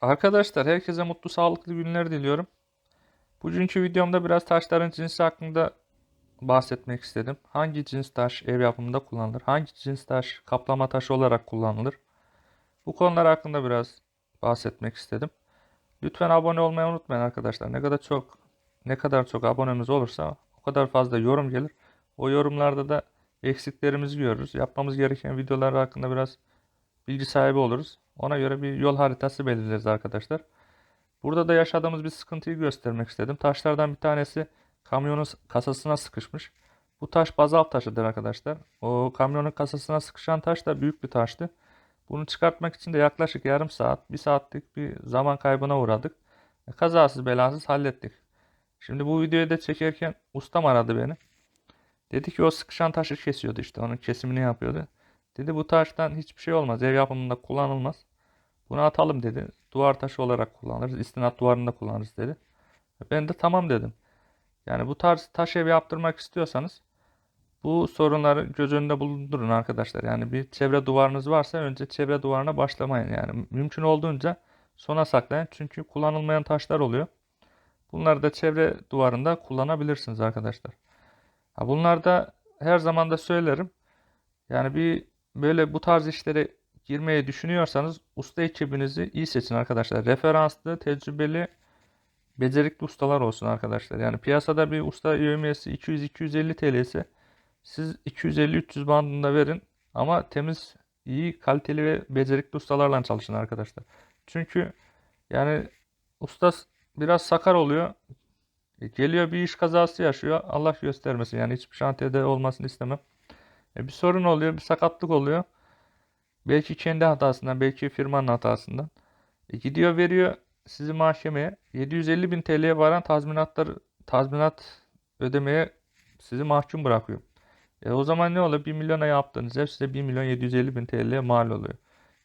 Arkadaşlar herkese mutlu sağlıklı günler diliyorum. Bugünkü videomda biraz taşların cinsi hakkında bahsetmek istedim. Hangi cins taş ev yapımında kullanılır? Hangi cins taş kaplama taşı olarak kullanılır? Bu konular hakkında biraz bahsetmek istedim. Lütfen abone olmayı unutmayın arkadaşlar. Ne kadar çok ne kadar çok abonemiz olursa o kadar fazla yorum gelir. O yorumlarda da eksiklerimizi görürüz. Yapmamız gereken videolar hakkında biraz bilgi sahibi oluruz. Ona göre bir yol haritası belirleriz arkadaşlar. Burada da yaşadığımız bir sıkıntıyı göstermek istedim. Taşlardan bir tanesi kamyonun kasasına sıkışmış. Bu taş bazalt taşıdır arkadaşlar. O kamyonun kasasına sıkışan taş da büyük bir taştı. Bunu çıkartmak için de yaklaşık yarım saat, bir saatlik bir zaman kaybına uğradık. E, Kazasız belasız hallettik. Şimdi bu videoyu da çekerken ustam aradı beni. Dedi ki o sıkışan taşı kesiyordu işte. Onun kesimini yapıyordu. Dedi bu taştan hiçbir şey olmaz. Ev yapımında kullanılmaz. Bunu atalım dedi. Duvar taşı olarak kullanırız. İstinat duvarında kullanırız dedi. Ben de tamam dedim. Yani bu tarz taş ev yaptırmak istiyorsanız bu sorunları göz önünde bulundurun arkadaşlar. Yani bir çevre duvarınız varsa önce çevre duvarına başlamayın. Yani mümkün olduğunca sona saklayın. Çünkü kullanılmayan taşlar oluyor. Bunları da çevre duvarında kullanabilirsiniz arkadaşlar. Bunlar da her zaman da söylerim. Yani bir böyle bu tarz işlere girmeyi düşünüyorsanız usta ekibinizi iyi seçin arkadaşlar. Referanslı, tecrübeli, becerikli ustalar olsun arkadaşlar. Yani piyasada bir usta yövmiyesi 200-250 TL ise siz 250-300 bandında verin ama temiz, iyi, kaliteli ve becerikli ustalarla çalışın arkadaşlar. Çünkü yani usta biraz sakar oluyor. E, Geliyor bir iş kazası yaşıyor. Allah göstermesin. Yani hiçbir şantiyede olmasını istemem. E, bir sorun oluyor, bir sakatlık oluyor. Belki kendi hatasından, belki firmanın hatasından. E, gidiyor veriyor sizi mahkemeye. 750 bin TL'ye varan tazminatlar, tazminat ödemeye sizi mahkum bırakıyor. E, o zaman ne oluyor? 1 milyona yaptığınız ev size 1 milyon 750 bin TL'ye mal oluyor.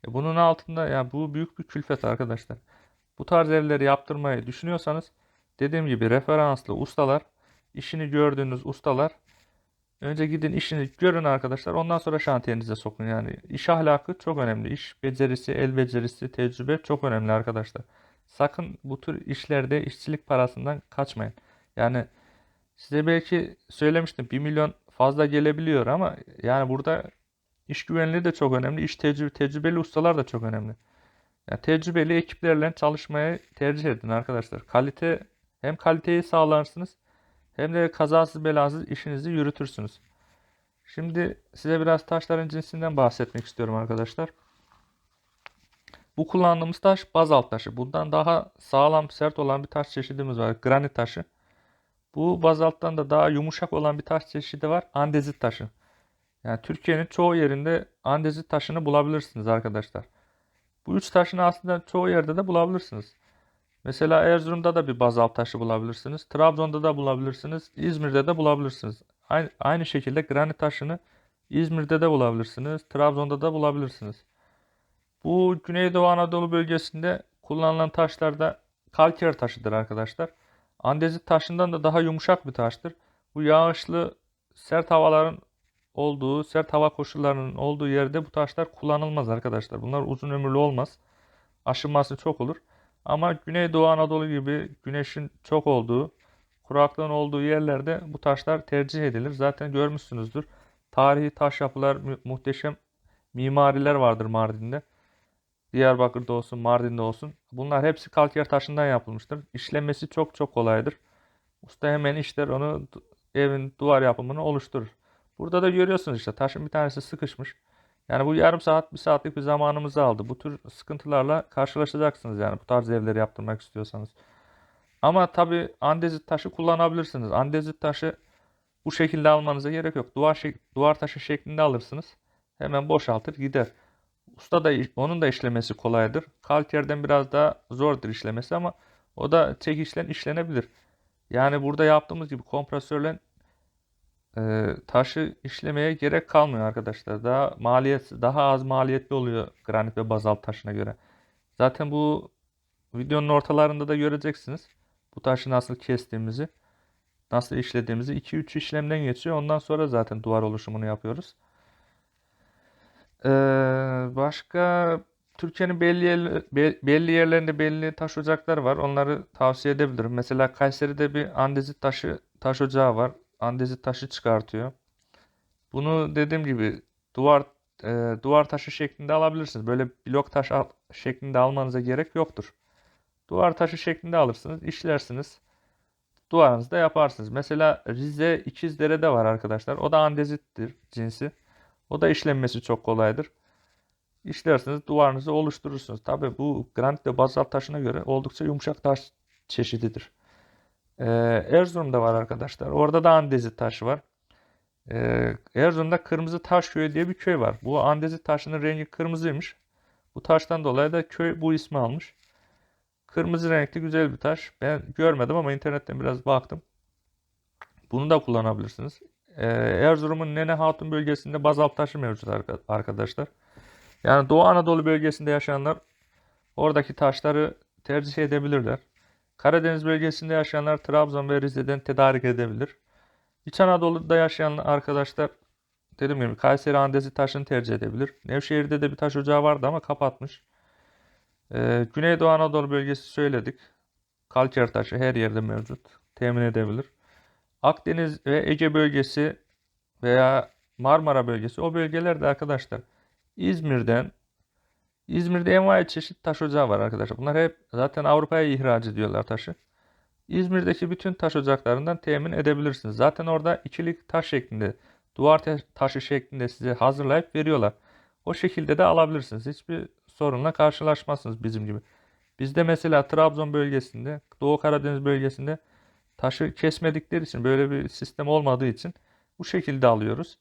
E, bunun altında ya bu büyük bir külfet arkadaşlar. Bu tarz evleri yaptırmayı düşünüyorsanız dediğim gibi referanslı ustalar, işini gördüğünüz ustalar Önce gidin işini görün arkadaşlar. Ondan sonra şantiyenize sokun. Yani iş ahlakı çok önemli. İş becerisi, el becerisi, tecrübe çok önemli arkadaşlar. Sakın bu tür işlerde işçilik parasından kaçmayın. Yani size belki söylemiştim 1 milyon fazla gelebiliyor ama yani burada iş güvenliği de çok önemli. İş tecrübe, tecrübeli ustalar da çok önemli. Yani tecrübeli ekiplerle çalışmayı tercih edin arkadaşlar. Kalite hem kaliteyi sağlarsınız hem de kazasız belasız işinizi yürütürsünüz. Şimdi size biraz taşların cinsinden bahsetmek istiyorum arkadaşlar. Bu kullandığımız taş bazalt taşı. Bundan daha sağlam, sert olan bir taş çeşidimiz var. Granit taşı. Bu bazalttan da daha yumuşak olan bir taş çeşidi var. Andezit taşı. Yani Türkiye'nin çoğu yerinde andezit taşını bulabilirsiniz arkadaşlar. Bu üç taşını aslında çoğu yerde de bulabilirsiniz. Mesela Erzurum'da da bir bazalt taşı bulabilirsiniz. Trabzon'da da bulabilirsiniz. İzmir'de de bulabilirsiniz. Aynı, aynı şekilde granit taşını İzmir'de de bulabilirsiniz. Trabzon'da da bulabilirsiniz. Bu Güneydoğu Anadolu bölgesinde kullanılan taşlar da kalker taşıdır arkadaşlar. Andezit taşından da daha yumuşak bir taştır. Bu yağışlı sert havaların olduğu, sert hava koşullarının olduğu yerde bu taşlar kullanılmaz arkadaşlar. Bunlar uzun ömürlü olmaz. Aşınması çok olur. Ama Güneydoğu Anadolu gibi güneşin çok olduğu, kuraklığın olduğu yerlerde bu taşlar tercih edilir. Zaten görmüşsünüzdür. Tarihi taş yapılar, mu- muhteşem mimariler vardır Mardin'de. Diyarbakır'da olsun, Mardin'de olsun. Bunlar hepsi kalker taşından yapılmıştır. İşlenmesi çok çok kolaydır. Usta hemen işler onu evin duvar yapımını oluşturur. Burada da görüyorsunuz işte taşın bir tanesi sıkışmış. Yani bu yarım saat, bir saatlik bir zamanımızı aldı. Bu tür sıkıntılarla karşılaşacaksınız yani bu tarz evleri yaptırmak istiyorsanız. Ama tabii andezit taşı kullanabilirsiniz. Andezit taşı bu şekilde almanıza gerek yok. Duvar şek- duvar taşı şeklinde alırsınız. Hemen boşaltır gider. Usta da onun da işlemesi kolaydır. Kalkerden biraz daha zordur işlemesi ama o da çekişle işlenebilir. Yani burada yaptığımız gibi kompresörle e, taşı işlemeye gerek kalmıyor arkadaşlar. Daha maliyet daha az maliyetli oluyor granit ve bazalt taşına göre. Zaten bu videonun ortalarında da göreceksiniz. Bu taşı nasıl kestiğimizi, nasıl işlediğimizi 2-3 işlemden geçiyor. Ondan sonra zaten duvar oluşumunu yapıyoruz. Ee, başka Türkiye'nin belli be- belli yerlerinde belli taş ocakları var. Onları tavsiye edebilirim. Mesela Kayseri'de bir andezit taşı taş ocağı var. Andezit taşı çıkartıyor. Bunu dediğim gibi duvar e, duvar taşı şeklinde alabilirsiniz. Böyle blok taş al- şeklinde almanıza gerek yoktur. Duvar taşı şeklinde alırsınız, işlersiniz. Duvarınızda yaparsınız. Mesela Rize İkizdere'de var arkadaşlar. O da andezittir cinsi. O da işlenmesi çok kolaydır. İşlersiniz, duvarınızı oluşturursunuz. Tabii bu granit ve bazalt taşına göre oldukça yumuşak taş çeşididir. Ee, Erzurum'da var arkadaşlar. Orada da andezit taşı var. Ee, Erzurum'da Kırmızı Taş Köyü diye bir köy var. Bu andezit taşının rengi kırmızıymış. Bu taştan dolayı da köy bu ismi almış. Kırmızı renkli güzel bir taş. Ben görmedim ama internetten biraz baktım. Bunu da kullanabilirsiniz. Ee, Erzurum'un Nene Hatun bölgesinde bazalt taşı mevcut arka- arkadaşlar. Yani Doğu Anadolu bölgesinde yaşayanlar oradaki taşları tercih edebilirler. Karadeniz bölgesinde yaşayanlar Trabzon ve Rize'den tedarik edebilir. İç Anadolu'da yaşayan arkadaşlar dediğim gibi Kayseri Andezi taşını tercih edebilir. Nevşehir'de de bir taş ocağı vardı ama kapatmış. Ee, Güneydoğu Anadolu bölgesi söyledik. Kalker taşı her yerde mevcut. Temin edebilir. Akdeniz ve Ege bölgesi veya Marmara bölgesi o bölgelerde arkadaşlar İzmir'den İzmir'de envai çeşit taş ocağı var arkadaşlar. Bunlar hep zaten Avrupa'ya ihraç ediyorlar taşı. İzmir'deki bütün taş ocaklarından temin edebilirsiniz. Zaten orada ikilik taş şeklinde, duvar taşı şeklinde size hazırlayıp veriyorlar. O şekilde de alabilirsiniz. Hiçbir sorunla karşılaşmazsınız bizim gibi. Bizde mesela Trabzon bölgesinde, Doğu Karadeniz bölgesinde taşı kesmedikleri için böyle bir sistem olmadığı için bu şekilde alıyoruz.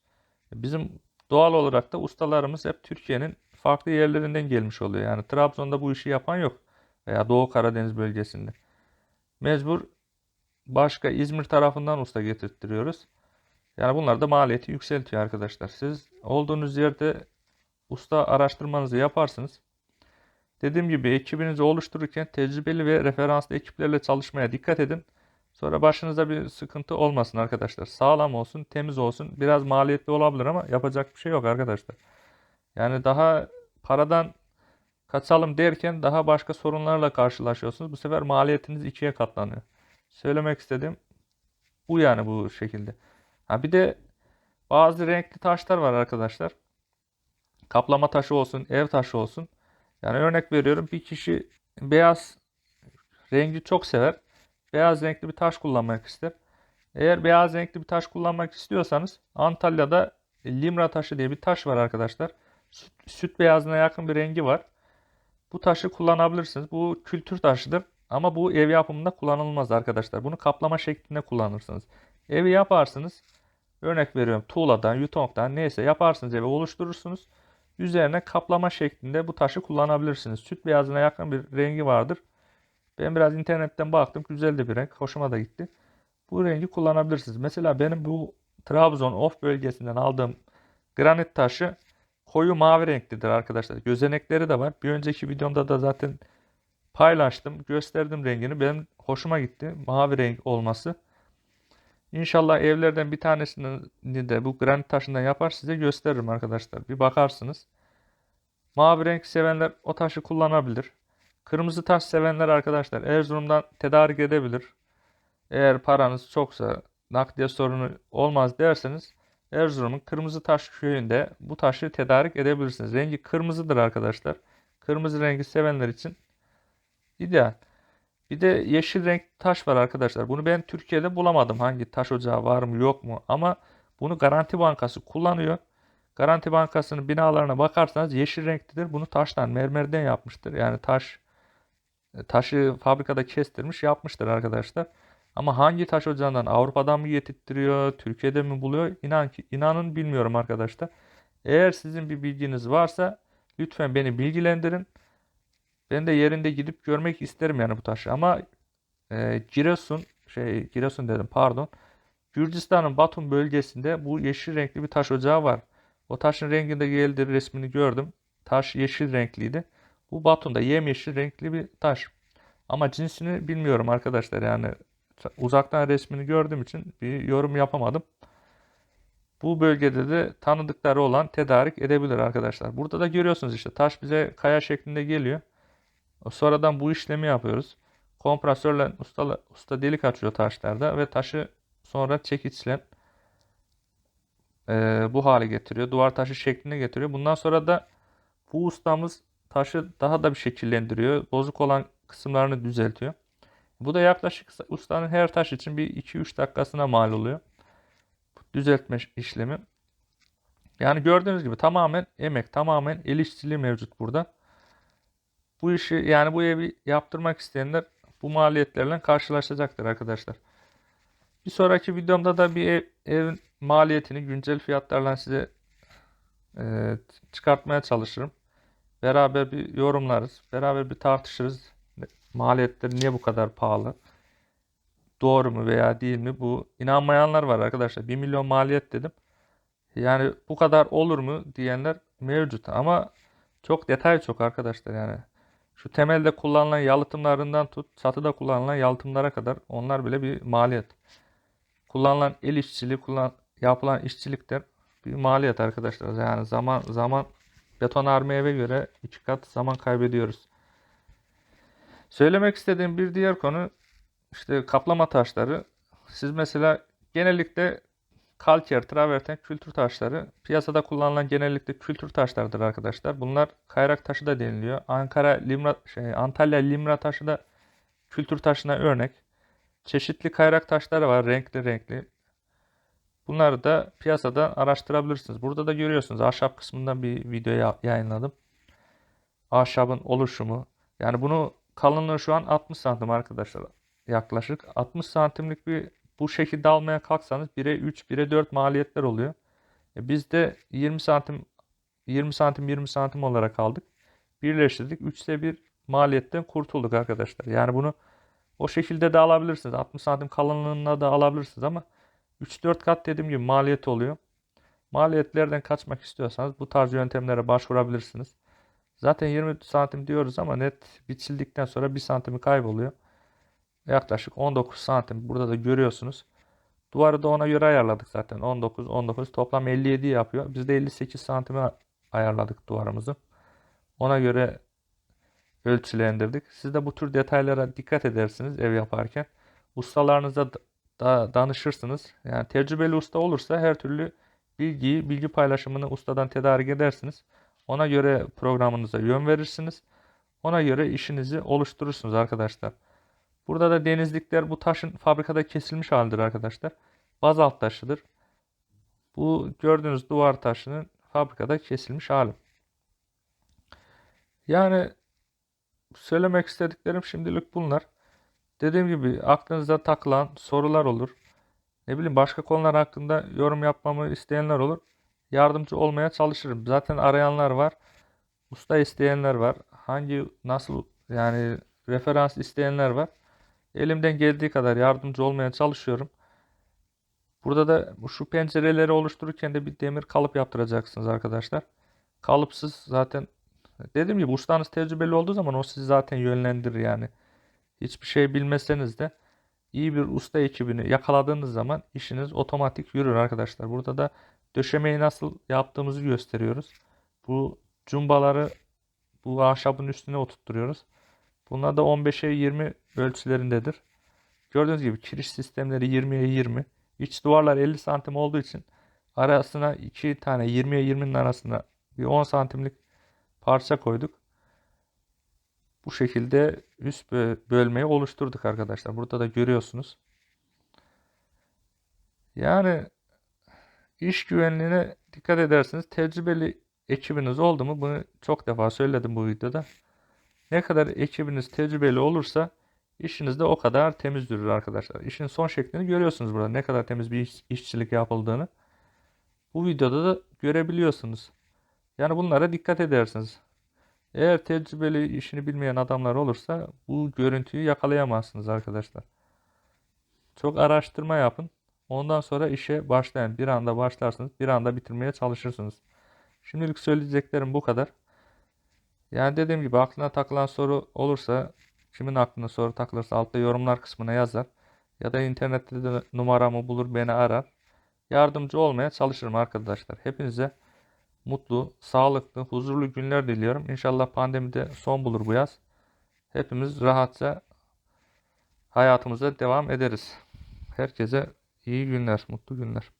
Bizim doğal olarak da ustalarımız hep Türkiye'nin farklı yerlerinden gelmiş oluyor. Yani Trabzon'da bu işi yapan yok veya Doğu Karadeniz bölgesinde. Mecbur başka İzmir tarafından usta getirtiyoruz. Yani bunlar da maliyeti yükseltiyor arkadaşlar. Siz olduğunuz yerde usta araştırmanızı yaparsınız. Dediğim gibi ekibinizi oluştururken tecrübeli ve referanslı ekiplerle çalışmaya dikkat edin. Sonra başınıza bir sıkıntı olmasın arkadaşlar. Sağlam olsun, temiz olsun. Biraz maliyetli olabilir ama yapacak bir şey yok arkadaşlar. Yani daha paradan kaçalım derken daha başka sorunlarla karşılaşıyorsunuz. Bu sefer maliyetiniz ikiye katlanıyor. Söylemek istediğim bu yani bu şekilde. Ha bir de bazı renkli taşlar var arkadaşlar. Kaplama taşı olsun, ev taşı olsun. Yani örnek veriyorum bir kişi beyaz rengi çok sever. Beyaz renkli bir taş kullanmak ister. Eğer beyaz renkli bir taş kullanmak istiyorsanız Antalya'da limra taşı diye bir taş var arkadaşlar. Süt, süt beyazına yakın bir rengi var. Bu taşı kullanabilirsiniz. Bu kültür taşıdır. Ama bu ev yapımında kullanılmaz arkadaşlar. Bunu kaplama şeklinde kullanırsınız. Evi yaparsınız. Örnek veriyorum tuğladan, yutongdan neyse yaparsınız evi oluşturursunuz. Üzerine kaplama şeklinde bu taşı kullanabilirsiniz. Süt beyazına yakın bir rengi vardır. Ben biraz internetten baktım. Güzel bir renk. Hoşuma da gitti. Bu rengi kullanabilirsiniz. Mesela benim bu Trabzon Of bölgesinden aldığım granit taşı koyu mavi renklidir arkadaşlar. Gözenekleri de var. Bir önceki videomda da zaten paylaştım. Gösterdim rengini. Benim hoşuma gitti. Mavi renk olması. İnşallah evlerden bir tanesini de bu granit taşından yapar size gösteririm arkadaşlar. Bir bakarsınız. Mavi renk sevenler o taşı kullanabilir. Kırmızı taş sevenler arkadaşlar Erzurum'dan tedarik edebilir. Eğer paranız çoksa nakliye sorunu olmaz derseniz Erzurum'un Kırmızı Taş köyünde bu taşı tedarik edebilirsiniz. Rengi kırmızıdır arkadaşlar. Kırmızı rengi sevenler için ideal. Bir de yeşil renk taş var arkadaşlar. Bunu ben Türkiye'de bulamadım. Hangi taş ocağı var mı yok mu? Ama bunu Garanti Bankası kullanıyor. Garanti Bankası'nın binalarına bakarsanız yeşil renklidir. Bunu taştan, mermerden yapmıştır. Yani taş taşı fabrikada kestirmiş yapmıştır arkadaşlar. Ama hangi taş ocağından Avrupa'dan mı getirtiyor, Türkiye'de mi buluyor? İnan ki inanın bilmiyorum arkadaşlar. Eğer sizin bir bilginiz varsa lütfen beni bilgilendirin. Ben de yerinde gidip görmek isterim yani bu taşı. Ama e, Giresun şey Giresun dedim pardon. Gürcistan'ın Batum bölgesinde bu yeşil renkli bir taş ocağı var. O taşın renginde geldi resmini gördüm. Taş yeşil renkliydi. Bu Batum'da yemyeşil renkli bir taş. Ama cinsini bilmiyorum arkadaşlar yani uzaktan resmini gördüğüm için bir yorum yapamadım. bu bölgede de tanıdıkları olan tedarik edebilir arkadaşlar. Burada da görüyorsunuz işte taş bize kaya şeklinde geliyor. Sonradan bu işlemi yapıyoruz. Kompresörle usta, usta delik açıyor taşlarda ve taşı sonra çekiçle e, bu hale getiriyor. Duvar taşı şeklinde getiriyor. Bundan sonra da bu ustamız taşı daha da bir şekillendiriyor. Bozuk olan kısımlarını düzeltiyor. Bu da yaklaşık ustanın her taş için bir 2-3 dakikasına mal oluyor. Düzeltme işlemi. Yani gördüğünüz gibi tamamen emek, tamamen el işçiliği mevcut burada. Bu işi yani bu evi yaptırmak isteyenler bu maliyetlerle karşılaşacaktır arkadaşlar. Bir sonraki videomda da bir ev, evin maliyetini güncel fiyatlarla size e, çıkartmaya çalışırım. Beraber bir yorumlarız. Beraber bir tartışırız. Maliyetleri niye bu kadar pahalı? Doğru mu veya değil mi? Bu inanmayanlar var arkadaşlar. 1 milyon maliyet dedim. Yani bu kadar olur mu diyenler mevcut ama çok detay çok arkadaşlar yani. Şu temelde kullanılan yalıtımlarından tut, çatıda kullanılan yalıtımlara kadar onlar bile bir maliyet. Kullanılan el işçiliği, kullan, yapılan işçilikler bir maliyet arkadaşlar. Yani zaman zaman betonarme eve göre iki kat zaman kaybediyoruz. Söylemek istediğim bir diğer konu işte kaplama taşları. Siz mesela genellikle kalker, traverten, kültür taşları piyasada kullanılan genellikle kültür taşlardır arkadaşlar. Bunlar kayrak taşı da deniliyor. Ankara limra şey Antalya limra taşı da kültür taşına örnek. Çeşitli kayrak taşları var renkli renkli. Bunları da piyasada araştırabilirsiniz. Burada da görüyorsunuz ahşap kısmından bir video yayınladım. Ahşabın oluşumu. Yani bunu kalınlığı şu an 60 santim arkadaşlar. Yaklaşık 60 santimlik bir bu şekilde almaya kalksanız 1'e 3, 1'e 4 maliyetler oluyor. E biz de 20 santim 20 santim 20 santim olarak aldık. Birleştirdik. 3'te 1 maliyetten kurtulduk arkadaşlar. Yani bunu o şekilde de alabilirsiniz. 60 santim kalınlığında da alabilirsiniz ama 3-4 kat dediğim gibi maliyet oluyor. Maliyetlerden kaçmak istiyorsanız bu tarz yöntemlere başvurabilirsiniz. Zaten 20 santim diyoruz ama net biçildikten sonra 1 santimi kayboluyor. Yaklaşık 19 santim. Burada da görüyorsunuz. Duvarı da ona göre ayarladık zaten. 19, 19 toplam 57 yapıyor. Biz de 58 santime ayarladık duvarımızı. Ona göre ölçülendirdik. Siz de bu tür detaylara dikkat edersiniz ev yaparken. Ustalarınıza da danışırsınız. Yani tecrübeli usta olursa her türlü bilgiyi, bilgi paylaşımını ustadan tedarik edersiniz. Ona göre programınıza yön verirsiniz. Ona göre işinizi oluşturursunuz arkadaşlar. Burada da denizlikler bu taşın fabrikada kesilmiş halidir arkadaşlar. Bazalt taşıdır. Bu gördüğünüz duvar taşının fabrikada kesilmiş hali. Yani söylemek istediklerim şimdilik bunlar. Dediğim gibi aklınıza takılan sorular olur. Ne bileyim başka konular hakkında yorum yapmamı isteyenler olur. Yardımcı olmaya çalışırım. Zaten arayanlar var. Usta isteyenler var. Hangi nasıl yani referans isteyenler var. Elimden geldiği kadar yardımcı olmaya çalışıyorum. Burada da şu pencereleri oluştururken de bir demir kalıp yaptıracaksınız arkadaşlar. Kalıpsız zaten dediğim gibi ustanız tecrübeli olduğu zaman o sizi zaten yönlendirir yani. Hiçbir şey bilmeseniz de iyi bir usta ekibini yakaladığınız zaman işiniz otomatik yürür arkadaşlar. Burada da döşemeyi nasıl yaptığımızı gösteriyoruz. Bu cumbaları bu ahşabın üstüne oturtturuyoruz. Bunlar da 15'e 20 ölçülerindedir. Gördüğünüz gibi kiriş sistemleri 20'ye 20. İç duvarlar 50 santim olduğu için arasına iki tane 20'ye 20'nin arasında bir 10 santimlik parça koyduk. Bu şekilde üst bölmeyi oluşturduk arkadaşlar. Burada da görüyorsunuz. Yani iş güvenliğine dikkat edersiniz. Tecrübeli ekibiniz oldu mu? Bunu çok defa söyledim bu videoda. Ne kadar ekibiniz tecrübeli olursa işiniz de o kadar temiz durur arkadaşlar. İşin son şeklini görüyorsunuz burada. Ne kadar temiz bir iş, işçilik yapıldığını. Bu videoda da görebiliyorsunuz. Yani bunlara dikkat edersiniz. Eğer tecrübeli işini bilmeyen adamlar olursa bu görüntüyü yakalayamazsınız arkadaşlar. Çok araştırma yapın. Ondan sonra işe başlayın. Bir anda başlarsınız. Bir anda bitirmeye çalışırsınız. Şimdilik söyleyeceklerim bu kadar. Yani dediğim gibi aklına takılan soru olursa kimin aklına soru takılırsa altta yorumlar kısmına yazar. Ya da internette de numaramı bulur beni arar. yardımcı olmaya çalışırım arkadaşlar. Hepinize mutlu, sağlıklı, huzurlu günler diliyorum. İnşallah pandemide son bulur bu yaz. Hepimiz rahatça hayatımıza devam ederiz. Herkese iyi günler, mutlu günler.